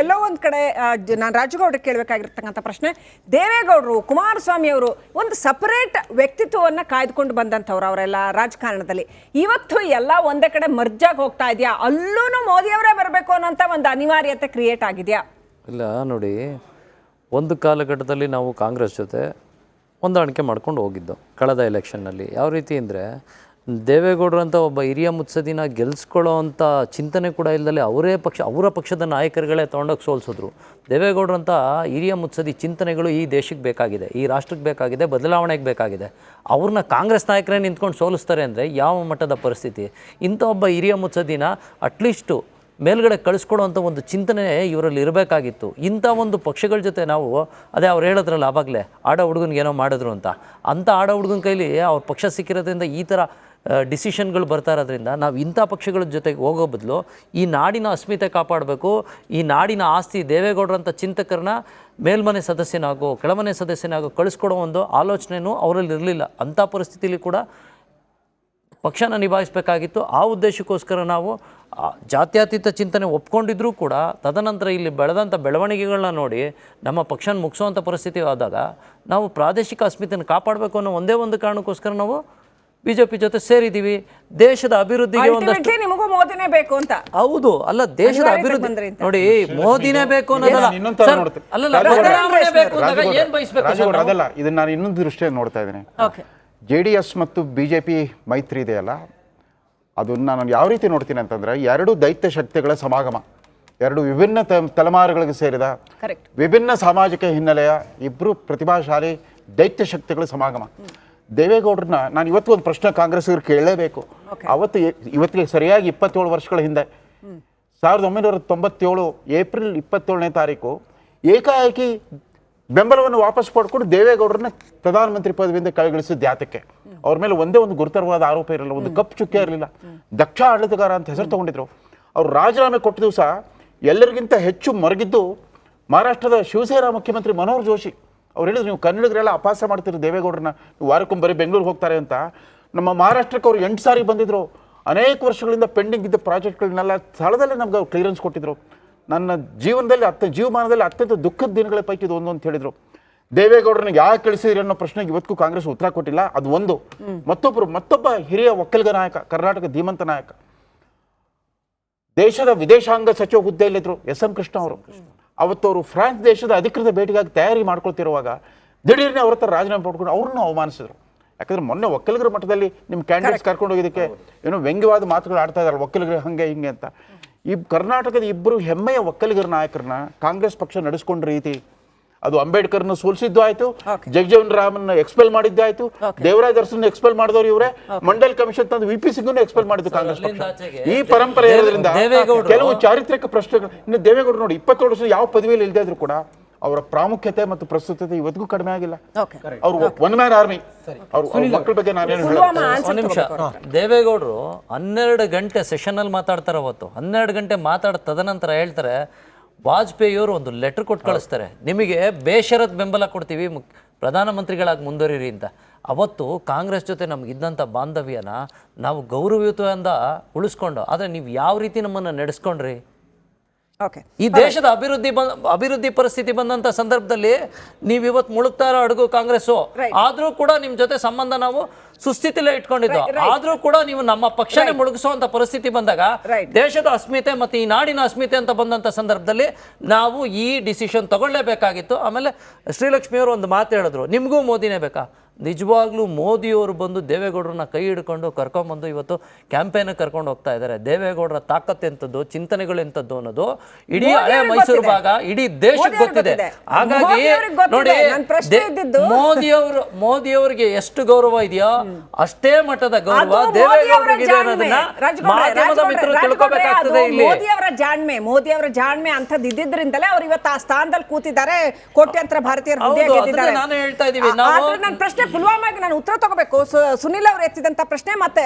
ಎಲ್ಲೋ ಒಂದು ಕಡೆ ನಾನು ರಾಜಗೌಡ್ರಿಗೆ ಕೇಳಬೇಕಾಗಿರ್ತಕ್ಕಂಥ ಪ್ರಶ್ನೆ. ದೇವೇಗೌಡರು, ಕುಮಾರಸ್ವಾಮಿ ಅವರು ಒಂದು ಸಪರೇಟ್ ವ್ಯಕ್ತಿತ್ವವನ್ನು ಕಾಯ್ದುಕೊಂಡು ಬಂದಂಥವ್ರು ಅವರೆಲ್ಲ ರಾಜಕಾರಣದಲ್ಲಿ. ಇವತ್ತು ಎಲ್ಲ ಒಂದೇ ಕಡೆ ಮರ್ಜಾಗಿ ಹೋಗ್ತಾ ಇದೆಯಾ? ಅಲ್ಲೂ ಮೋದಿಯವರೇ ಬರಬೇಕು ಅನ್ನೋಂಥ ಒಂದು ಅನಿವಾರ್ಯತೆ ಕ್ರಿಯೇಟ್ ಆಗಿದೆಯಾ? ಇಲ್ಲ, ನೋಡಿ, ಒಂದು ಕಾಲಘಟ್ಟದಲ್ಲಿ ನಾವು ಕಾಂಗ್ರೆಸ್ ಜೊತೆ ಹೊಂದಾಣಿಕೆ ಮಾಡ್ಕೊಂಡು ಹೋಗಿದ್ದು, ಕಳೆದ ಎಲೆಕ್ಷನ್ನಲ್ಲಿ ಯಾವ ರೀತಿ ಅಂದರೆ ದೇವೇಗೌಡರು ಅಂತ ಒಬ್ಬ ಹಿರಿಯ ಮುತ್ಸದಿನ ಗೆಲ್ಸ್ಕೊಳ್ಳೋ ಅಂಥ ಚಿಂತನೆ ಕೂಡ ಇಲ್ಲದೆ ಅವರೇ ಪಕ್ಷ, ಅವರ ಪಕ್ಷದ ನಾಯಕರುಗಳೇ ತೊಗೊಂಡೋಗಿ ಸೋಲ್ಸಿದ್ರು. ದೇವೇಗೌಡರು ಅಂತ ಹಿರಿಯ ಮುತ್ಸದಿ ಚಿಂತನೆಗಳು ಈ ದೇಶಕ್ಕೆ ಬೇಕಾಗಿದೆ, ಈ ರಾಷ್ಟ್ರಕ್ಕೆ ಬೇಕಾಗಿದೆ, ಬದಲಾವಣೆಗೆ ಬೇಕಾಗಿದೆ. ಅವ್ರನ್ನ ಕಾಂಗ್ರೆಸ್ ನಾಯಕರೇ ನಿಂತ್ಕೊಂಡು ಸೋಲಿಸ್ತಾರೆ ಅಂದರೆ ಯಾವ ಮಟ್ಟದ ಪರಿಸ್ಥಿತಿ? ಇಂಥ ಒಬ್ಬ ಹಿರಿಯ ಮುತ್ಸದಿನ ಅಟ್ಲೀಸ್ಟು ಮೇಲ್ಗಡೆ ಕಳಿಸ್ಕೊಡುವಂಥ ಒಂದು ಚಿಂತನೆ ಇವರಲ್ಲಿ ಇರಬೇಕಾಗಿತ್ತು. ಇಂಥ ಒಂದು ಪಕ್ಷಗಳ ಜೊತೆ ನಾವು, ಅದೇ ಅವ್ರು ಹೇಳಿದ್ರಲ್ಲ ಆವಾಗಲೇ ಆಡೋ ಹುಡುಗನಿಗೆ ಏನೋ ಮಾಡಿದ್ರು ಅಂತ. ಅಂಥ ಆಡೋ ಹುಡುಗನ ಕೈಲಿ ಅವ್ರ ಪಕ್ಷ ಸಿಕ್ಕಿರೋದ್ರಿಂದ ಈ ಥರ ಡಿಸಿಷನ್ಗಳು ಬರ್ತಾ ಇರೋದ್ರಿಂದ ನಾವು ಇಂಥ ಪಕ್ಷಗಳ ಜೊತೆಗೆ ಹೋಗೋ ಬದಲು ಈ ನಾಡಿನ ಅಸ್ಮಿತೆ ಕಾಪಾಡಬೇಕು, ಈ ನಾಡಿನ ಆಸ್ತಿ ದೇವೇಗೌಡರಂಥ ಚಿಂತಕರನ್ನ ಮೇಲ್ಮನೆ ಸದಸ್ಯನಾಗೋ, ಕೆಳಮನೆ ಸದಸ್ಯನಾಗೋ ಕಳಿಸ್ಕೊಡೋ ಒಂದು ಆಲೋಚನೆಯೂ ಅವರಲ್ಲಿ ಇರಲಿಲ್ಲ. ಅಂಥ ಪರಿಸ್ಥಿತಿಯಲ್ಲಿ ಕೂಡ ಪಕ್ಷನ ನಿಭಾಯಿಸಬೇಕಾಗಿತ್ತು. ಆ ಉದ್ದೇಶಕ್ಕೋಸ್ಕರ ನಾವು ಜಾತ್ಯತೀತ ಚಿಂತನೆ ಒಪ್ಕೊಂಡಿದ್ರೂ ಕೂಡ ತದನಂತರ ಇಲ್ಲಿ ಬೆಳೆದಂಥ ಬೆಳವಣಿಗೆಗಳನ್ನ ನೋಡಿ ನಮ್ಮ ಪಕ್ಷನ ಮುಗಿಸೋವಂಥ ಪರಿಸ್ಥಿತಿ ಆದಾಗ ನಾವು ಪ್ರಾದೇಶಿಕ ಅಸ್ಮಿತೆಯನ್ನು ಕಾಪಾಡಬೇಕು ಅನ್ನೋ ಒಂದೇ ಒಂದು ಕಾರಣಕ್ಕೋಸ್ಕರ ನಾವು ಬಿ ಜೆ ಪಿ ಜೊತೆ ಸೇರಿದೀವಿ ದೇಶದ ಅಭಿವೃದ್ಧಿಗೆ ಒಂದಷ್ಟು ನಿಮಗೂ ಮೋದಿನೇ ಬೇಕು ಅಂತ. ಹೌದು ಅಲ್ಲ ದೇಶದ ಅಭಿವೃದ್ಧಿ ನೋಡಿ ಮೋದಿನೇ ಬೇಕು ಅನ್ನೋದಲ್ಲ? ಅದಲ್ಲ ಇದನ್ನ ನಾನು ಇನ್ನೊಂದು ದೃಷ್ಟಿಯಲ್ಲಿ ನೋಡ್ತಾ ಇದ್ದೀನಿ. ಓಕೆ. ಜೆ ಡಿ ಎಸ್ ಮತ್ತು ಬಿಜೆಪಿ ಮೈತ್ರಿ ಇದೆಯಲ್ಲ ಅದನ್ನ ನಾನು ಯಾವ ರೀತಿ ನೋಡ್ತೀನಿ ಅಂತಂದ್ರೆ ಎರಡು ದೈತ್ಯ ಶಕ್ತಿಗಳ ಸಮಾಗಮ ಎರಡು ವಿಭಿನ್ನ ತಲೆಮಾರುಗಳಿಗೆ ಸೇರಿದ ವಿಭಿನ್ನ ಸಾಮಾಜಿಕ ಹಿನ್ನೆಲೆಯ ಇಬ್ಬರು ಪ್ರತಿಭಾಶಾಲಿ ದೈತ್ಯ ಶಕ್ತಿಗಳ ಸಮಾಗಮ. ದೇವೇಗೌಡರನ್ನ ನಾನು ಇವತ್ತು ಒಂದು ಪ್ರಶ್ನೆ ಕಾಂಗ್ರೆಸ್ಸಿಗೆ ಕೇಳಲೇಬೇಕು. ಅವತ್ತು ಇವತ್ತಿಗೆ ಸರಿಯಾಗಿ ಇಪ್ಪತ್ತೇಳು ವರ್ಷಗಳ ಹಿಂದೆ. ಸಾವಿರದ ಒಂಬೈನೂರ ತೊಂಬತ್ತೇಳು ಏಪ್ರಿಲ್ ಇಪ್ಪತ್ತೇಳನೇ ತಾರೀಕು ಏಕಾಏಕಿ ಬೆಂಬಲವನ್ನು ವಾಪಸ್ ಪಡ್ಕೊಂಡು ದೇವೇಗೌಡರನ್ನ ಪ್ರಧಾನಮಂತ್ರಿ ಪದವಿಯಿಂದ ಕೈಗಳಿಸಿದ ಯಾತಕ್ಕೆ ಅವ್ರ ಮೇಲೆ ಒಂದೇ ಒಂದು ಗುರುತರವಾದ ಆರೋಪ ಇರಲಿಲ್ಲ ಒಂದು ಕಪ್ಪು ಚುಕ್ಕೆ ಇರಲಿಲ್ಲ. ದಕ್ಷ ಆಡಳಿತಗಾರ ಅಂತ ಹೆಸರು ತಗೊಂಡಿದ್ರು. ಅವರು ರಾಜೀನಾಮೆ ಕೊಟ್ಟ ದಿವಸ ಎಲ್ಲರಿಗಿಂತ ಹೆಚ್ಚು ಮರಗಿದ್ದು ಮಹಾರಾಷ್ಟ್ರದ ಶಿವಸೇನಾ ಮುಖ್ಯಮಂತ್ರಿ ಮನೋಹರ್ ಜೋಶಿ ಅವ್ರು ಹೇಳಿದ್ರು ನೀವು ಕನ್ನಡಿಗರೆಲ್ಲ ಅಪಾಸ ಮಾಡ್ತೀರಿ ದೇವೇಗೌಡರನ್ನ ನೀವು ವಾರಕ್ಕೊಮ್ಮೆ ಬರೀ ಬೆಂಗಳೂರಿಗೆ ಹೋಗ್ತಾರೆ ಅಂತ. ನಮ್ಮ ಮಹಾರಾಷ್ಟ್ರಕ್ಕೆ ಅವ್ರು ಎಂಟು ಸಾರಿ ಬಂದಿದ್ರು. ಅನೇಕ ವರ್ಷಗಳಿಂದ ಪೆಂಡಿಂಗ್ ಇದ್ದ ಪ್ರಾಜೆಕ್ಟ್ಗಳನ್ನೆಲ್ಲ ಸ್ಥಳದಲ್ಲೇ ನಮ್ಗೆ ಅವ್ರು ಕ್ಲಿಯರೆನ್ಸ್ ಕೊಟ್ಟಿದ್ರು. ನನ್ನ ಜೀವನದಲ್ಲಿ ಅತ್ಯ ಜೀವಮಾನದಲ್ಲಿ ಅತ್ಯಂತ ದುಃಖದ ದಿನಗಳ ಪೈಕಿ ಇದು ಒಂದು ಅಂತ ಹೇಳಿದ್ರು. ದೇವೇಗೌಡರನ್ನ ಯಾಕೆ ಕಳಿಸಿದ್ರಿ ಅನ್ನೋ ಪ್ರಶ್ನೆಗೆ ಇವತ್ತಿಗೂ ಕಾಂಗ್ರೆಸ್ ಉತ್ತರ ಕೊಟ್ಟಿಲ್ಲ. ಅದು ಒಂದು. ಮತ್ತೊಬ್ಬರು ಮತ್ತೊಬ್ಬ ಹಿರಿಯ ಒಕ್ಕಲಿಗ ನಾಯಕ ಕರ್ನಾಟಕ ಧೀಮಂತ ನಾಯಕ. ದೇಶದ ವಿದೇಶಾಂಗ ಸಚಿವ ಹುದ್ದೆಯಲ್ಲಿದ್ದರು ಎಸ್ ಎಂ ಕೃಷ್ಣ ಅವರು. ಅವತ್ತು ಅವರು ಫ್ರಾನ್ಸ್ ದೇಶದ ಅಧಿಕೃತ ಭೇಟಿಗಾಗಿ ತಯಾರಿ ಮಾಡ್ಕೊಳ್ತಿರುವಾಗ ದಿಢೀರ್ನೆ ಅವ್ರ ಹತ್ರ ರಾಜೀನಾಮೆ ಪಡ್ಕೊಂಡು ಅವ್ರನ್ನ ಅವಮಾನಿಸಿದ್ರು. ಯಾಕಂದ್ರೆ ಮೊನ್ನೆ ಒಕ್ಕಲಿಗರ ಮಟ್ಟದಲ್ಲಿ ನಿಮ್ಮ ಕ್ಯಾಂಡಿಡೇಟ್ಸ್ ಕರ್ಕೊಂಡು ಹೋಗಿದ್ದಕ್ಕೆ ಏನೋ ವ್ಯಂಗ್ಯವಾದ ಮಾತುಗಳು ಆಡ್ತಾ ಇದ್ದಾರೆ ಒಕ್ಕಲಿಗರು ಹಂಗೆ ಹಿಂಗೆ ಅಂತ. ಈ ಕರ್ನಾಟಕದ ಇಬ್ಬರು ಹೆಮ್ಮೆಯ ಒಕ್ಕಲಿಗರ ನಾಯಕರನ್ನ ಕಾಂಗ್ರೆಸ್ ಪಕ್ಷ ನಡೆಸ್ಕೊಂಡ ರೀತಿ ಅದು ಅಂಬೇಡ್ಕರ್ನ ಸೋಲಿಸಿದ್ದು ಆಯ್ತು. ಜಗಜೀವನ್ ರಾಮನ್ನ ಎಕ್ಸ್ಪೆಲ್ ಮಾಡಿದ್ದು ಆಯ್ತು. ದೇವರಾಜ್ ಅರಸನ್ನ ಎಕ್ಸ್ಪೆಲ್ ಮಾಡಿದವರು ಇವರೇ. ಮಂಡಲ್ ಕಮಿಷನ್ ತಂದು ವಿ ಪಿ ಸಿಂಗ್ ಎಕ್ಸ್ಪೆಲ್ ಮಾಡಿದ್ದು ಕಾಂಗ್ರೆಸ್ ಪಕ್ಷ. ಈ ಪರಂಪರೆ ಇರೋದ್ರಿಂದ ಕೆಲವು ಚಾರಿತ್ರಿಕ ಪ್ರಶ್ನೆಗಳು ಇನ್ನು ದೇವೇಗೌಡರು ನೋಡಿ ಇಪ್ಪತ್ತೇಳು ವರ್ಷ ಯಾವ ಪದವಿಯಲ್ಲಿ ಇಲ್ಲದೆ ಇದ್ರು ಕೂಡ ಅವರ ಪ್ರಾಮುಖ್ಯತೆ ಮತ್ತು ಪ್ರಸ್ತುತತೆ ಇವತ್ತಿಗೂ ಕಡಿಮೆ ಆಗಿಲ್ಲ. ಅವರು ಒನ್ ಮ್ಯಾನ್ ಆರ್ಮಿ ಅವರು ಮಕ್ಕಳ ಬಗ್ಗೆ ನಾನೇನು ನಿಮಿಷ. ದೇವೇಗೌಡರು ಹನ್ನೆರಡು ಗಂಟೆ ಸೆಷನ್ ಅಲ್ಲಿ ಮಾತಾಡ್ತಾರೆ ಅವತ್ತು. ಹನ್ನೆರಡು ಗಂಟೆ ಮಾತಾಡ ತದನಂತರ ಹೇಳ್ತಾರೆ ವಾಜಪೇಯಿಯವರು ಒಂದು ಲೆಟರ್ ಕೊಟ್ಟು ಕಳಿಸ್ತಾರೆ. ನಿಮಗೆ ಬೇಷರತ್ ಬೆಂಬಲ ಕೊಡ್ತೀವಿ ಮುಕ್ ಪ್ರಧಾನಮಂತ್ರಿಗಳಾಗಿ ಮುಂದುವರಿರಿ ಅಂತ. ಅವತ್ತು ಕಾಂಗ್ರೆಸ್ ಜೊತೆ ನಮಗಿದ್ದಂಥ ಬಾಂಧವ್ಯನ ನಾವು ಗೌರವಯುತದಿಂದ ಉಳಿಸ್ಕೊಂಡು ಆದರೆ ನೀವು ಯಾವ ರೀತಿ ನಮ್ಮನ್ನು ನಡೆಸ್ಕೊಂಡ್ರಿ? ಈ ದೇಶದ ಅಭಿವೃದ್ಧಿ ಬಂದ ಅಭಿವೃದ್ಧಿ ಪರಿಸ್ಥಿತಿ ಬಂದಂತ ಸಂದರ್ಭದಲ್ಲಿ ನೀವು ಇವತ್ತು ಮುಳುಗ್ತಾ ಇರೋ ಅಡುಗು ಕಾಂಗ್ರೆಸ್ಸು. ಆದ್ರೂ ಕೂಡ ನಿಮ್ ಜೊತೆ ಸಂಬಂಧ ನಾವು ಸುಸ್ಥಿತಿಲೇ ಇಟ್ಕೊಂಡಿದ್ದು. ಆದ್ರೂ ಕೂಡ ನೀವು ನಮ್ಮ ಪಕ್ಷನೇ ಮುಳುಗಿಸುವಂತ ಪರಿಸ್ಥಿತಿ ಬಂದಾಗ ದೇಶದ ಅಸ್ಮಿತೆ ಮತ್ತೆ ಈ ನಾಡಿನ ಅಸ್ಮಿತೆ ಅಂತ ಬಂದಂತ ಸಂದರ್ಭದಲ್ಲಿ ನಾವು ಈ ಡಿಸಿಷನ್ ತಗೊಳ್ಳೇಬೇಕಾಗಿತ್ತು. ಆಮೇಲೆ ಶ್ರೀಲಕ್ಷ್ಮಿ ಅವರು ಒಂದು ಮಾತು ಹೇಳಿದ್ರು. ನಿಮಗೂ ಮೋದಿನೇ ಬೇಕಾ? ನಿಜವಾಗ್ಲೂ ಮೋದಿಯವರು ಬಂದು ದೇವೇಗೌಡರನ್ನ ಕೈ ಹಿಡ್ಕೊಂಡು ಕರ್ಕೊಂಬಂದು ಇವತ್ತು ಕ್ಯಾಂಪೇನ್ ಕರ್ಕೊಂಡು ಹೋಗ್ತಾ ಇದ್ದಾರೆ. ದೇವೇಗೌಡರ ತಾಕತ್ ಎಂಥದ್ದು ಚಿಂತನೆಗಳು ಎಂಥದ್ದು ಅನ್ನೋದು ಇಡೀ ಹಳೆ ಮೈಸೂರು ಭಾಗ ಇಡೀ ದೇಶಕ್ಕೆ ಗೊತ್ತಿದೆ. ಹಾಗಾಗಿ ನೋಡಿ ನನ್ ಪ್ರಶ್ನೆ ಮೋದಿಯವರು ಮೋದಿಯವರಿಗೆ ಎಷ್ಟು ಗೌರವ ಇದೆಯೋ ಅಷ್ಟೇ ಮಟ್ಟದ ಗೌರವ ದೇವೇಗೌಡರಿಗೆ. ಅನ್ನೋದನ್ನ ಮಾಧ್ಯಮದ ಮಿತ್ರರು ತಿಳ್ಕೊಬೇಕಾಗ್ತದೆ ಇಲ್ಲಿ. ಮೋದಿಯವರ ಜಾಣ್ಮೆ. ಮೋದಿಯವರ ಜಾಣ್ಮೆ ಅಂತದ್ ಇದ್ದಿದ್ರಿಂದಲೇ ಅವ್ರು ಇವತ್ತು ಆ ಸ್ಥಾನದಲ್ಲಿ ಕೂತಿದ್ದಾರೆ. ಕೋಟ್ಯಂತರ ಭಾರತೀಯರ ನಾನು ಹೇಳ್ತಾ ಇದೀವಿ ನಾವು- ಆದ್ರೆ ಪ್ರಶ್ನೆ ಪುಲ್ವಾಮಾಗೆ ನಾನು ಉತ್ತರ ತಗೋಬೇಕು. ಸುನಿಲ್ ಅವರು ಎತ್ತಿದಂತ ಪ್ರಶ್ನೆ ಮತ್ತೆ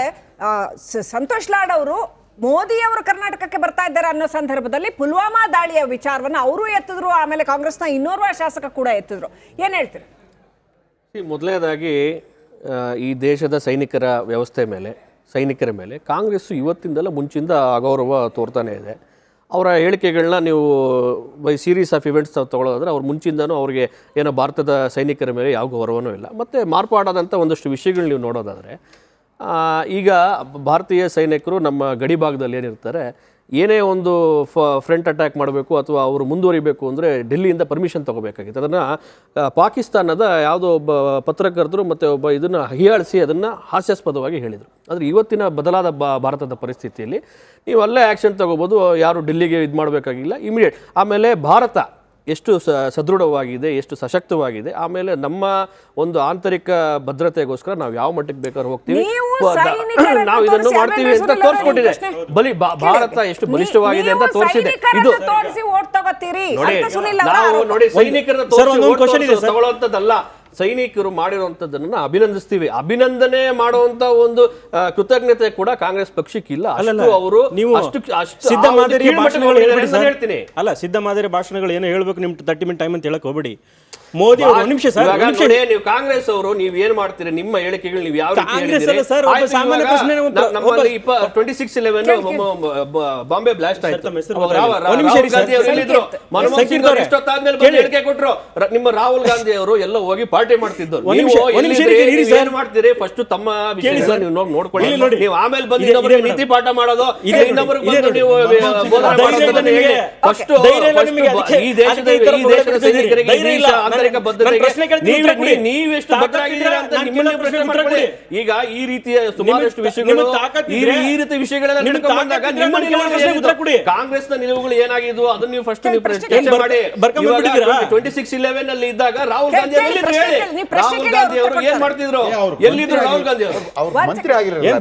ಸಂತೋಷ್ ಲಾಡ್ ಅವರು ಮೋದಿ ಅವರು ಕರ್ನಾಟಕಕ್ಕೆ ಬರ್ತಾ ಇದ್ದಾರೆ ಅನ್ನೋ ಸಂದರ್ಭದಲ್ಲಿ ಪುಲ್ವಾಮಾ ದಾಳಿಯ ವಿಚಾರವನ್ನ ಅವರು ಎತ್ತಿದ್ರು, ಆಮೇಲೆ ಕಾಂಗ್ರೆಸ್ನ ಇನ್ನೋರ್ವ ಶಾಸಕ ಕೂಡ ಎತ್ತಿದ್ರು. ಏನ್ ಹೇಳ್ತೀರಿ? ಮೊದಲನೇದಾಗಿ ಈ ದೇಶದ ಸೈನಿಕರ ವ್ಯವಸ್ಥೆ ಮೇಲೆ, ಸೈನಿಕರ ಮೇಲೆ ಕಾಂಗ್ರೆಸ್ಸು ಇವತ್ತಿಂದಲ್ಲ ಮುಂಚಿಂದ ಅಗೌರವ ತೋರ್ತಾನೆ ಇದೆ. ಅವರ ಹೇಳಿಕೆಗಳನ್ನ ನೀವು ಬೈ ಸೀರೀಸ್ ಆಫ್ ಇವೆಂಟ್ಸ್ ತಗೊಳ್ಳೋದಾದ್ರೆ ಅವ್ರ ಮುಂಚಿಂದನೂ ಅವ್ರಿಗೆ ಏನೋ ಭಾರತದ ಸೈನಿಕರ ಮೇಲೆ ಯಾವ ಗೌರವನೂ ಇಲ್ಲ. ಮತ್ತು ಮಾರ್ಪಾಡಾದಂಥ ಒಂದಷ್ಟು ವಿಷಯಗಳು ನೀವು ನೋಡೋದಾದರೆ ಈಗ ಭಾರತೀಯ ಸೈನಿಕರು ನಮ್ಮ ಗಡಿ ಭಾಗದಲ್ಲಿ ಏನಿರ್ತಾರೆ ಏನೇ ಒಂದು ಫ ಫ್ರಂಟ್ ಅಟ್ಯಾಕ್ ಮಾಡಬೇಕು ಅಥವಾ ಅವರು ಮುಂದುವರಿಬೇಕು ಅಂದರೆ ಡೆಲ್ಲಿಯಿಂದ ಪರ್ಮಿಷನ್ ತಗೋಬೇಕಾಗಿತ್ತು. ಅದನ್ನು ಪಾಕಿಸ್ತಾನದ ಯಾವುದೋ ಒಬ್ಬ ಪತ್ರಕರ್ತರು ಮತ್ತು ಒಬ್ಬ ಇದನ್ನು ಹೀಯಾಳಿಸಿ ಅದನ್ನು ಹಾಸ್ಯಾಸ್ಪದವಾಗಿ ಹೇಳಿದರು. ಆದರೆ ಇವತ್ತಿನ ಬದಲಾದ ಭಾರತದ ಪರಿಸ್ಥಿತಿಯಲ್ಲಿ ನೀವು ಅಲ್ಲೇ ಆ್ಯಕ್ಷನ್ ತಗೋಬೋದು, ಯಾರು ಡೆಲ್ಲಿಗೆ ಇದು ಮಾಡಬೇಕಾಗಿಲ್ಲ ಇಮಿಡಿಯೇಟ್ ಆಮೇಲೆ ಭಾರತ ಎಷ್ಟು ಸ ಸದೃಢವಾಗಿದೆ ಎಷ್ಟು ಸಶಕ್ತವಾಗಿದೆ ಆಮೇಲೆ ನಮ್ಮ ಒಂದು ಆಂತರಿಕ ಭದ್ರತೆಗೋಸ್ಕರ ನಾವು ಯಾವ ಮಟ್ಟಕ್ಕೆ ಬೇಕಾದ್ರೂ ಹೋಗ್ತೀವಿ. ನೀವು ಇದನ್ನು ಮಾಡ್ತೀವಿ ಅಂತ ತೋರಿಸ್ಕೊಟ್ಟಿದೆ. ಬಲಿ ಭಾರತ ಎಷ್ಟು ಬಲಿಷ್ಠವಾಗಿದೆ ಅಂತ ತೋರಿಸಿದೆ. ಇದು ನಾವು. ನೋಡಿ ಸೈನಿಕರನ್ನ ಸರ್, ಸೈನಿಕರು ಮಾಡಿರುವಂತದ್ದನ್ನ ಅಭಿನಂದಿಸ್ತೀವಿ. ಅಭಿನಂದನೆ ಮಾಡುವಂತ ಒಂದು ಕೃತಜ್ಞತೆ ಕೂಡ ಕಾಂಗ್ರೆಸ್ ಪಕ್ಷಕ್ಕಿಲ್ಲ ಅವರು ನೀವು ಸಿದ್ಧ ಮಾದರಿ ಭಾಷಣಗಳು. ಹೇಳ್ತೀನಿ. ಅಲ್ಲ ಸಿದ್ಧ ಮಾದರಿ ಭಾಷಣಗಳು ಏನೋ ಹೇಳ್ಬೇಕು ನಿಮ್ ತರ್ಟಿ ಮಿನಿಟ್ ಟೈಮ್ ಅಂತ ಹೇಳಕ್ ಹೋಗ್ಬೇಡಿ ಮೋದಿ ಅವರು ಒಂದು ನಿಮಿಷ ಸರ್ ನಿಮಿಷ. ನೀವು ಕಾಂಗ್ರೆಸ್ ಅವರು ನೀವು ಏನ್ ಮಾಡ್ತೀರಿ? ನಿಮ್ಮ ಹೇಳಿಕೆಗಳು ನೀವು ಯಾವ ರೀತಿ ಕಾಂಗ್ರೆಸ್ ಅಲ್ಲ ಸರ್, ಒಬ್ಬ ಸಾಮಾನ್ಯ ಪ್ರಶ್ನೆ ನಮ್ಮಲ್ಲಿ ಇಪ್ಪ twenty six eleven Bombay blast ಆಯ್ತು. ನಿಮಿಷ ಸರ್. ಗಾಂಧಿ ಅವರು ಸಂಕೇತ್. ಮನಮೋಹನ್ ಸಿಂಗ್ ಅವರು ಎಷ್ಟೊತ್ತಾದ್ಮೇಲೆ ಬಂದು ಹೇಳಿಕೆ ಕೊಟ್ರು. ನಿಮ್ಮ ರಾಹುಲ್ ಗಾಂಧಿ ಅವರು ಎಲ್ಲ ಹೋಗಿ ಪಾರ್ಟಿ ಮಾಡ್ತಿದ್ದರು ನೀವು. ಏನ್ ಮಾಡ್ತೀರಿ? ಫಸ್ಟ್ ತಮ್ಮ ಸರ್. ನೀವು ನೋಡಿ ನೋಡ್ಕೊಳ್ಳಿ. ನೀವು ಆಮೇಲೆ ಬಂದು ಇನ್ನೊಬ್ಬರಿಗೆ ನೀತಿ ಪಾಠ ಮಾಡೋದು ಇನ್ನೊಬ್ಬರಿಗೆ ಬಂದು ನೀವು ಬೋಧನೆ ಮಾಡೋದನ್ನ ಇಲ್ಲ ಹೇಳಿ ಫಸ್ಟ್ ಈ ದೇಶದ ಈ ದೇಶದ ಸೈನಿಕರಿಗೆ ಆಂತರಿಕ ಬದ್ಧತೆಗೆ ನನ್ನ ಪ್ರಶ್ನೆ ಕೇಳ್ತೀನಿ, ನೀವು ಉತ್ತರ ಕೊಡಿ. ನೀವು ಎಷ್ಟು ತಾಕತ್ತಿದ್ರೆ ಬದ್ಧರಾಗಿದ್ದೀರಾ ಅಂತ ನಿಮ್ಮನ್ನ ಪ್ರಶ್ನೆ ಮಾಡ್ಕೊಳ್ಳಿ ಈಗ ಈ ರೀತಿಯ ಸುಮಾರಷ್ಟು ವಿಷಯಗಳು ಈ ಇದ್ರೆ- ಈ ರೀತಿ ವಿಷಯಗಳೆಲ್ಲ ನಿಮಗೆ ನಡ್ಕೊಂಡ್ ಬಂದಾಗ ನಿಮ್ಮ. ಕಾಂಗ್ರೆಸ್ನ ನಿಲುವುಗಳು ಏನಾಗಿದ್ವು? ಅದನ್ನ ನೀವು ಫಸ್ಟ್ ನೀವು ಪ್ರಶ್ನೆ. ಮಾಡಿ? ಟ್ವೆಂಟಿ ಸಿಕ್ಸ್ ಇಲೆವೆನ್ ಅಲ್ಲಿ ಇದ್ದಾಗ ರಾಹುಲ್ ಗಾಂಧಿ ಪ್ರಶ್ನೆ ಕೇಳಿ, ರಾಹುಲ್ ಗಾಂಧಿ ಅವರು ಏನ್ ಮಾಡ್ತಿದ್ರು? ಎಲ್ಲಿದ್ರು ರಾಹುಲ್ ಗಾಂಧಿ ಅವರು? ಮಂತ್ರಿ ಆಗಿರಲಿಲ್ಲ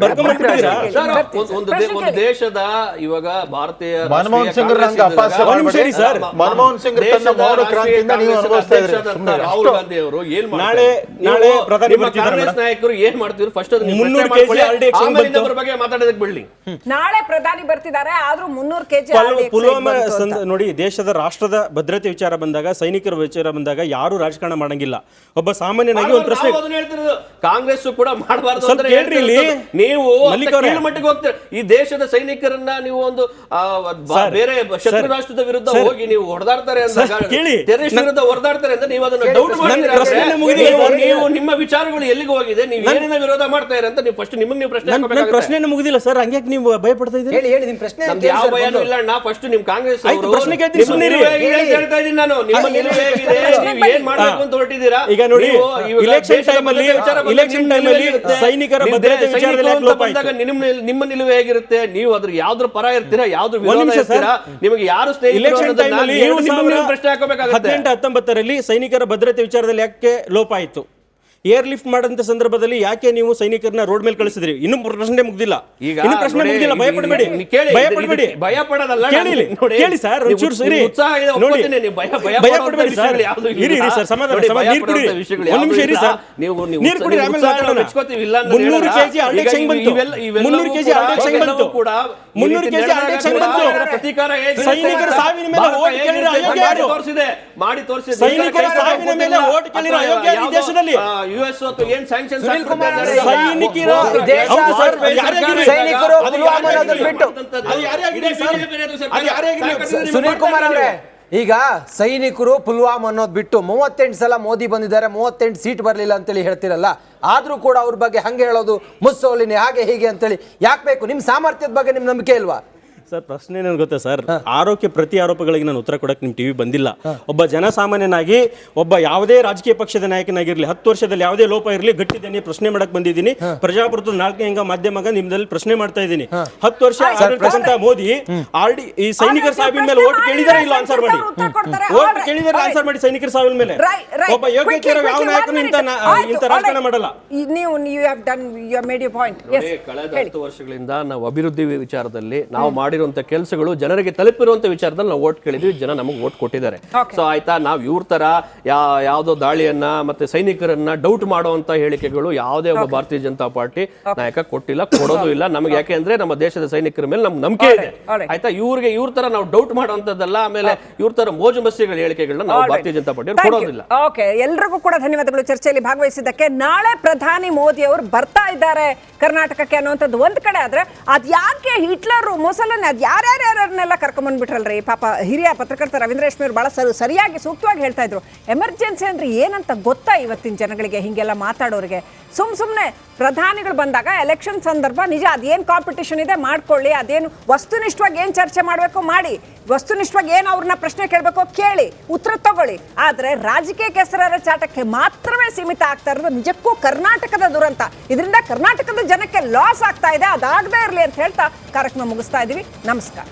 ಒಂದು-. ದೇಶದ ಇವಾಗ ಭಾರತೀಯ ಮನಮೋಹನ್ ಸಿಂಗ್. ಮನಮೋಹನ್ ಸಿಂಗ್ ತನ್ನ ಮೌನ ಕ್ರಾಂತಿಯಿಂದ ನೀವು ಅನುಭವಿಸ್ತಾ ರಾಹುಲ್ ಅಷ್ಟು. ಗಾಂಧಿ ಅವರು ಏನ್ ಮಾಡ್ತಾರೆ? ನಾಳೆ- ನಾಳೆ ಪ್ರಧಾನಿ ಕಾಂಗ್ರೆಸ್ ನಾಯಕರು ಏನ್ ಮಾಡ್ತಿದ್ರು ಫಸ್ಟ್ ಅದು ನೀವು ಮುನ್ನೂರು ಕೆಜಿ ಮಾಡ್ಕೊಳ್ಳಿ. ಆಮೇಲೆ ಬಂತು. ಬಗ್ಗೆ ಮಾತಾಡೋದಕ್ಕೆ ಬಿಡ್ಲಿ ನಾಳೆ ಪ್ರಧಾನಿ ಬರ್ತಿದ್ದಾರೆ ಆದ್ರೂ ಮುನ್ನೂರು ಕೆಜಿ ಪುಲ್ವಾಮಾ ನೋಡಿ ದೇಶದ ರಾಷ್ಟ್ರದ ಭದ್ರತೆ ವಿಚಾರ ಬಂದಾಗ ಸೈನಿಕರ ವಿಚಾರ ಬಂದಾಗ ಯಾರು ರಾಜಕಾರಣ ಮಾಡಂಗಿಲ್ಲ ಒಬ್ಬ ಸಾಮಾನ್ಯನಾಗಿ ಒಂದು ಪ್ರಶ್ನೆ ಹೇಳ್ತಿರೋದು. ಕಾಂಗ್ರೆಸ್ ಕೂಡ ಮಾಡಬಾರ್ದು ಅಂತ ಇಲ್ಲಿ. ನೀವು. ಮಟ್ಟಿಗೆ ಹೋಗ್ತೀರ ಈ ದೇಶದ ಸೈನಿಕರನ್ನ ನೀವು ಒಂದು ಬೇರೆ ಶತ್ರು ರಾಷ್ಟ್ರದ ವಿರುದ್ಧ ಹೋಗಿ ನೀವು ಹೊಡೆದಾಡ್ತಾರೆ ಅಂತ ಕೇಳಿ. ಟೆರರಿಸ್ಟ್ ವಿರುದ್ಧ ಹೊಡೆದಾಡ್ತಾರೆ ಅಂತ ನೀವು ಅದನ್ನ ಡೌಟ್ ಅಂದ್ರೆ ಮುಗಿದಿಲ್ಲ ನೀವು- ನಿಮ್ಮ ವಿಚಾರಗಳು ಎಲ್ಲಿಗೆ ಹೋಗಿದೆ? ನೀವು ಏನಿನ ವಿರೋಧ ಮಾಡ್ತಾ ಇರ ಅಂತ ನೀವು ಫಸ್ಟ್ ನಿಮಗೆ ನೀವು ಪ್ರಶ್ನೆ ನನ್ನ ಹಾಕ್ಬೇಕಾಗುತ್ತೆ. ಮುಗಿದಿಲ್ಲ ಸರ್. ಹಂಗೆ ನೀವು ಭಯ ಪಡ್ತಾ ಇದ್ದೀರಿ? ಹೇಳಿ ಹೇಳಿ ನಿಮ್ಮ ಪ್ರಶ್ನೆ ನಮ್ದು ಯಾವ ಭಯ ಭಯನೂ ಇಲ್ಲ ನಾ ಫಸ್ಟ್ ನಿಮ್ಮ ಕಾಂಗ್ರೆಸ್ ಅವರು ಪ್ರಶ್ನೆ ಕೇಳ್ತೀನಿ, ಅಂತ ಹೇಳ್ತಾ ಇದ್ದೀನಿ ನಾನು. ನಿಮ್ಮ ನಿಲುವು ಹೇಗಿದೆ ನೀವು ಏನು ಮಾಡಬೇಕು ಅಂತ ಹೊರಟಿದ್ದೀರಾ? ಈಗ ನೋಡಿ ಇಲೆಕ್ಷನ್ ಟೈಮ್ ಅಲ್ಲಿ ವಿಚಾರ ಇಲೆಕ್ಷನ್ ಟೈಮ್ ಅಲ್ಲಿ ಸೈನಿಕರ ಭದ್ರತೆ ವಿಚಾರದಲ್ಲಿ ಯಾಕೆ ಲೋಪ ಆಯ್ತು? ನಿಮ್ಮ ನಿಮ್ಮ ನಿಲುವು ಹೇಗಿರುತ್ತೆ? ನೀವು ಅದ್ರ ಯಾವ್ದ್ರ ಪರ ಇರ್ತೀರಾ? ಯಾವ್ದ್ರ ವಿರೋಧ ಇರ್ತೀರಾ? ನಿಮಗೆ ಯಾರು ಸ್ನೇಹಿತರು ಇಲೆಕ್ಷನ್ ಟೈಮ್ ಅಲ್ಲಿ ನೀವು ನಿಮ್ಮ ಪ್ರಶ್ನೆ ನಿಲುವು ಪ್ರಶ್ನೆ ಹಾಕೋಬೇಕಾಗುತ್ತೆ ರಲ್ಲಿ ಹತ್ತೊಂಬತ್ತರಲ್ಲಿ ಸೈನಿಕರ ಭದ್ರತೆ ವಿಚಾರದಲ್ಲಿ ಯಾಕೆ ಲೋಪ ಆಯ್ತು? ಏರ್ ಲಿಫ್ಟ್ ಮಾಡಿದಂತ ಸಂದರ್ಭದಲ್ಲಿ ಯಾಕೆ ನೀವು ಸೈನಿಕರನ್ನ ರೋಡ್ ಮೇಲೆ ಕಳಿಸಿದ್ರಿ? ಇನ್ನು ಪ್ರಶ್ನೆ ಮುಗ್ದಿಲ್ಲ. ಈಗ ಇನ್ನು ಪ್ರಶ್ನೆ ಮುಗ್ದಿಲ್ಲ. ಭಯ ಇದು- ಪಡಬೇಡಿ ಕೇಳಿ, ಭಯ ಪಡಬೇಡಿ ಭಯ ಪಡೋದಲ್ಲ ಕೇಳಿ ಕೇಳಿ ಸರ್ ಒಂಚೂರು ಸರಿ. ನೋಡಿ. ಭಯ- ಪಡಬೇಡಿ ಸರ್. ಇರಿ ಇರಿ ಸರ್ ಸಮಾಧಾನ ನೀರು ಕುಡಿ. ಒಂದು ನಿಮಿಷ ಇರಿ ಸರ್. ನೀವು- ನೀರು ಕುಡಿ ಆಮೇಲೆ ಮಾತಾಡೋಣ. ಮೆಚ್ಕೋತೀವಿ, ಇಲ್ಲ ಅಂತ ಮುನ್ನೂರು ಹೇಳಲ್ಲ. ಕೆಜಿ ಆರ್ಡಿ ಈಗ ಹೆಂಗ್ ಬಂತು ಮುನ್ನೂರು ಕೆಜಿ ಆರ್ಡಿ ಹೆಂಗ್ ಬಂತು ಕೂಡ ಈ ಮುನ್ನೂರು ರೀತಿ ಕೆಜಿ ಆರ್ಡಿ ಹೆಂಗ್ ಬಂತು ಸೈನಿಕರ ಸಾವಿನ ಮೇಲೆ ಓಟ್ ಕೇಳಿರೋ ಅಯೋಗ್ಯ ಮಾಡಿ ಯಾರು? ತೋರಿಸಿದೆ ಮಾಡಿ ತೋರಿಸಿದೆ. ಸೈನಿಕರ ಸಾವಿನ ಮೇಲೆ ಓಟ್ ಕೇಳಿರೋ ಅಯೋಗ್ಯ ಈ ದೇಶದಲ್ಲಿ? ಯು ಎಸ್ ಅಥವಾ ಏನ್ ಸ್ಯಾಂಕ್ಷನ್ ಸುನಿಲ್ ಕುಮಾರ್ ಅವರೇ, ಸೈನಿಕರ ಬಿಟ್ಟು. ಸುನೀಲ್ ಕುಮಾರ್ ಅವರೇ ಈಗ ಸೈನಿಕರು ಪುಲ್ವಾಮ್ ಅನ್ನೋದು ಬಿಟ್ಟು ಮೂವತ್ತೆಂಟು ಸಲ ಮೋದಿ ಬಂದಿದ್ದಾರೆ ಮೂವತ್ತೆಂಟು ಸೀಟ್ ಬರಲಿಲ್ಲ ಅಂತೇಳಿ ಹೇಳ್ತಿರಲ್ಲ ಆದ್ರೂ ಕೂಡ ಅವ್ರ ಬಗ್ಗೆ ಹಂಗೆ ಹೇಳೋದು ಮುಸ್ಸೋಲಿನಿ ಹಾಗೆ ಹೀಗೆ ಅಂತೇಳಿ ಯಾಕೆ ಬೇಕು ನಿಮ್ಮ ಸಾಮರ್ಥ್ಯದ ಬಗ್ಗೆ ನಿಮ್ ನಂಬಿಕೆ ಇಲ್ವಾ ಸರ್ ಪ್ರಶ್ನೆ ಏನೇನು ಗೊತ್ತಾ ಸರ್? ಆರೋಗ್ಯ ಪ್ರತಿ ಆರೋಪಗಳಿಗೆ ನಾನು ಉತ್ತರ ಕೊಡಕ್ಕೆ ನಿಮ್ಮ ಟಿವಿ ಬಂದಿಲ್ಲ. ಒಬ್ಬ ಜನಸಾಮಾನ್ಯನಾಗಿ ಒಬ್ಬ ಯಾವುದೇ ರಾಜಕೀಯ ಪಕ್ಷದ ನಾಯಕನಾಗಿರಲಿ ಹತ್ತು ವರ್ಷದಲ್ಲಿ ಯಾವುದೇ ಲೋಪ ಇರಲಿ ಗಟ್ಟಿದ್ದೇನೆ ಪ್ರಶ್ನೆ ಮಾಡಕ್ ಬಂದಿದ್ದೀನಿ. ಪ್ರಜಾಪ್ರಭುತ್ವದ ನಾಲ್ಕನೇ ಅಂಗ ಮಾಧ್ಯಮಗ ನಿಮ್ದಲ್ಲಿ ಪ್ರಶ್ನೆ ಮಾಡ್ತಾ ಇದ್ದೀನಿ. ಹತ್ತು ವರ್ಷ ಪ್ರಸಂತ ಮೋದಿ ಆರ್ ಡಿ ಈ ಸೈನಿಕರ ಸಾವಿನ ಮೇಲೆ ಓಟ್ ಕೇಳಿದಾರೆ ಇಲ್ಲ ಆನ್ಸರ್ ಮಾಡಿ? ಓಟ್ ಕೇಳಿದಾರೆ ಆನ್ಸರ್ ಮಾಡಿ ಸೈನಿಕರ ಸಾವಿನ ಮೇಲೆ. ಒಬ್ಬ ಯೋಗ್ಯತೆ ಯಾವ ನಾಯಕನು ಇಂತ ಇಂತ ರಾಜಕಾರಣ ಮಾಡಲ್ಲ. ನೀವು you have done you made you point ಕಳೆದ ಹತ್ತು ವರ್ಷಗಳಿಂದ ನಾವು ಅಭಿವೃದ್ಧಿ ವಿಚಾರದಲ್ಲಿ ನಾವು ಮಾಡಿರುವಂತ ಕೆಲಸಗಳು ಜನರಿಗೆ ತಲುಪಿರುವಂತ ವಿಚಾರದಲ್ಲಿ ನಾವು ಓಟ್ ಕೇಳಿದ್ವಿ ಜನ ನಮಗೆ ಓಟ್ ಕೊಟ್ಟಿದ್ದಾರೆ. ಸೊ ಆಯ್ತಾ ನಾವು ಇವ್ರ ತರ ಯಾ ಯಾವ್ದೋ ದಾಳಿಯನ್ನ ಮತ್ತೆ ಸೈನಿಕರನ್ನ ಡೌಟ್ ಮಾಡುವಂತ ಹೇಳಿಕೆಗಳು ಯಾವುದೇ ಒಬ್ಬ ಭಾರತೀಯ ಜನತಾ ಪಾರ್ಟಿ ನಾಯಕ ಕೊಟ್ಟಿಲ್ಲ ಕೊಡೋದು ಇಲ್ಲ. ನಮಗೆ ಯಾಕೆ ಅಂದ್ರೆ ನಮ್ಮ ದೇಶದ ಸೈನಿಕರ ಮೇಲೆ ನಮ್ಗೆ ನಂಬಿಕೆ ಇದೆ. ಆಯ್ತಾ ಇವ್ರಿಗೆ ಇವ್ರ ತರ ನಾವು ಡೌಟ್ ಮಾಡುವಂತದ್ದಲ್ಲ ಆಮೇಲೆ ಇವ್ರ ತರ ಮೋಜು ಮಸ್ತಿಗಳ ಹೇಳಿಕೆಗಳನ್ನ ನಾವು ಭಾರತೀಯ ಜನತಾ ಪಾರ್ಟಿ ಕೊಡೋದಿಲ್ಲ. ಓಕೆ ಎಲ್ರಿಗೂ ಕೂಡ ಧನ್ಯವಾದಗಳು. ಚರ್ಚೆಯಲ್ಲಿ ಭಾಗವಹಿಸಿದ್ದಕ್ಕೆ ನಾಳೆ ಪ್ರಧಾನಿ ಮೋದಿ ಅವರು ಬರ್ತಾ ಇದ್ದಾರೆ ಕರ್ನಾಟಕಕ್ಕೆ ಅನ್ನುವಂಥದ್ದು ಒಂದ್ ಕಡೆ ಆದ್ರೆ ಅದ್ ಯಾಕೆ ಹಿಟ್ಲರ್ ಮೊಸಲನ್ನ ಅದು ಯಾರ್ಯಾರ್ಯಾರನ್ನೆಲ್ಲ ಕರ್ಕೊಂಬಂದ್ಬಿಟ್ರಲ್ರಿ? ಪಾಪ ಹಿರಿಯ ಪತ್ರಕರ್ತ ರವೀಂದ್ರ ಅವರು ಭಾಳ ಸರಿ ಸರಿಯಾಗಿ ಸೂಕ್ತವಾಗಿ ಹೇಳ್ತಾ ಇದ್ರು. ಎಮರ್ಜೆನ್ಸಿ ಅಂದರೆ ಏನಂತ ಗೊತ್ತಾ ಇವತ್ತಿನ ಜನಗಳಿಗೆ ಹೀಗೆಲ್ಲ ಮಾತಾಡೋರಿಗೆ? ಸುಮ್ಮ ಸುಮ್ಮನೆ ಪ್ರಧಾನಿಗಳು ಬಂದಾಗ ಎಲೆಕ್ಷನ್ ಸಂದರ್ಭ ನಿಜ ಅದೇನು ಕಾಂಪಿಟೇಷನ್ ಇದೆ ಮಾಡ್ಕೊಳ್ಳಿ, ಅದೇನು ವಸ್ತುನಿಷ್ಠವಾಗಿ ಏನು ಚರ್ಚೆ ಮಾಡಬೇಕು? ಮಾಡಿ. ವಸ್ತುನಿಷ್ಠವಾಗಿ ಏನು ಅವ್ರನ್ನ ಪ್ರಶ್ನೆ ಕೇಳಬೇಕು ಕೇಳಿ, ಉತ್ತರ ತಗೊಳ್ಳಿ. ಆದರೆ ರಾಜಕೀಯ ಕೆಸರರ ಚಾಟಕ್ಕೆ ಮಾತ್ರವೇ ಸೀಮಿತ ಆಗ್ತಾ ಇರೋದು ನಿಜಕ್ಕೂ ಕರ್ನಾಟಕದ ದುರಂತ. ಇದರಿಂದ ಕರ್ನಾಟಕದ ಜನಕ್ಕೆ ಲಾಸ್ ಆಗ್ತಾ ಇದೆ, ಅದಾಗದೇ ಇರಲಿ ಅಂತ ಹೇಳ್ತಾ ಕಾರ್ಯಕ್ರಮ ಮುಗಿಸ್ತಾ ಇದ್ದೀವಿ ನಮಸ್ಕಾರ.